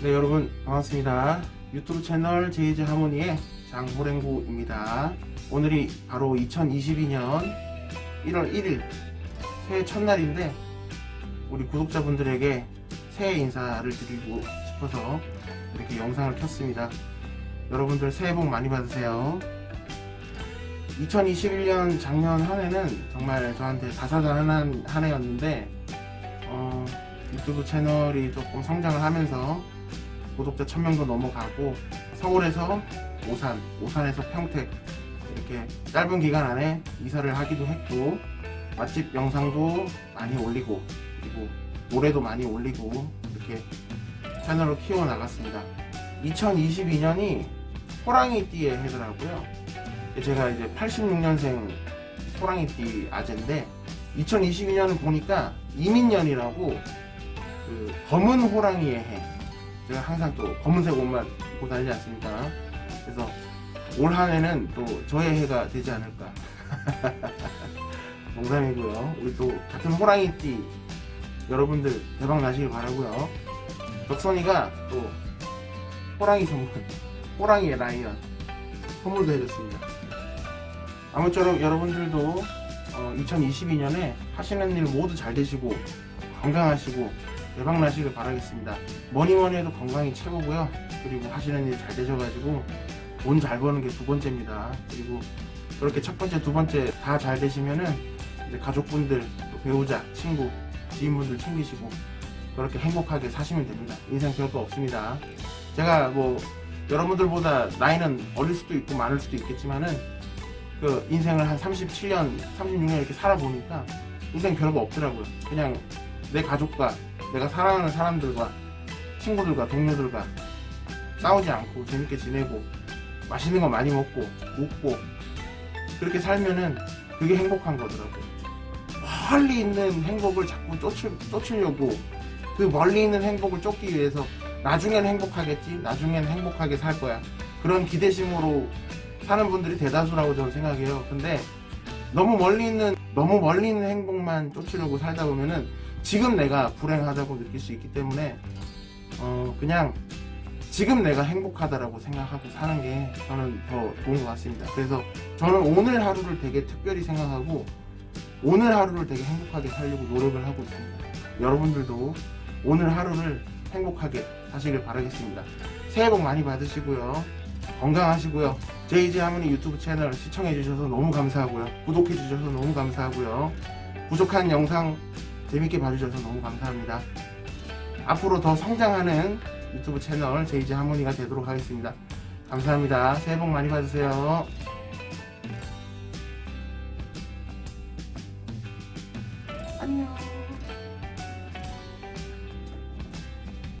네 여러분 반갑습니다. 유튜브 채널 제이즈 하모니의 장호랭구입니다. 오늘이 바로 2022년 1월 1일 새해 첫날인데 우리 구독자분들에게 새해 인사를 드리고 싶어서 이렇게 영상을 켰습니다. 여러분들 새해 복 많이 받으세요. 2021년 작년 한 해는 정말 저한테 다사다난한 한 해였는데 어, 유튜브 채널이 조금 성장을 하면서 구독자 1000명도 넘어가고 서울에서 오산, 오산에서 평택 이렇게 짧은 기간 안에 이사를 하기도 했고 맛집 영상도 많이 올리고 그리고 노래도 많이 올리고 이렇게 채널을 키워 나갔습니다. 2022년이 호랑이띠의 해더라고요. 제가 이제 86년생 호랑이띠 아재인데 2022년을 보니까 이민년이라고 그 검은 호랑이의 해. 제가 항상 또 검은색 옷만 입고 다니지 않습니까? 그래서 올 한 해는 또 저의 해가 되지 않을까. 농담이고요. 우리 또 같은 호랑이띠 여러분들 대박 나시길 바라고요. 덕선이가 또 호랑이 선물, 호랑이의 라이언 선물도 해줬습니다. 아무쪼록 여러분들도 2022년에 하시는 일 모두 잘 되시고 건강하시고 대박 나시길 바라겠습니다. 뭐니 뭐니 해도 건강이 최고고요. 그리고 하시는 일 잘 되셔가지고 돈 잘 버는 게 두 번째입니다. 그리고 그렇게 첫 번째, 두 번째 다 잘 되시면은 이제 가족분들, 또 배우자, 친구, 지인분들 챙기시고 그렇게 행복하게 사시면 됩니다. 인생 별거 없습니다. 제가 뭐 여러분들보다 나이는 어릴 수도 있고 많을 수도 있겠지만은 그 인생을 한 37년, 36년 이렇게 살아보니까 인생 별거 없더라고요. 그냥 내 가족과 내가 사랑하는 사람들과 친구들과 동료들과 싸우지 않고 재밌게 지내고 맛있는 거 많이 먹고 웃고 그렇게 살면은 그게 행복한 거더라고요. 멀리 있는 행복을 자꾸 쫓을, 쫓으려고 그 멀리 있는 행복을 쫓기 위해서 나중엔 행복하겠지, 나중엔 행복하게 살 거야. 그런 기대심으로 사는 분들이 대다수라고 저는 생각해요. 근데 너무 멀리 있는 너무 멀리 있는 행복만 쫓으려고 살다 보면은 지금 내가 불행하다고 느낄 수 있기 때문에 어 그냥 지금 내가 행복하다라고 생각하고 사는 게 저는 더 좋은 것 같습니다. 그래서 저는 오늘 하루를 되게 특별히 생각하고 오늘 하루를 되게 행복하게 살려고 노력을 하고 있습니다. 여러분들도 오늘 하루를 행복하게 사시길 바라겠습니다. 새해 복 많이 받으시고요. 건강하시고요. 제이지 하모니 유튜브 채널 시청해주셔서 너무 감사하고요. 구독해주셔서 너무 감사하고요. 부족한 영상 재밌게 봐주셔서 너무 감사합니다. 앞으로 더 성장하는 유튜브 채널 제이지 하모니가 되도록 하겠습니다. 감사합니다. 새해 복 많이 받으세요. 안녕.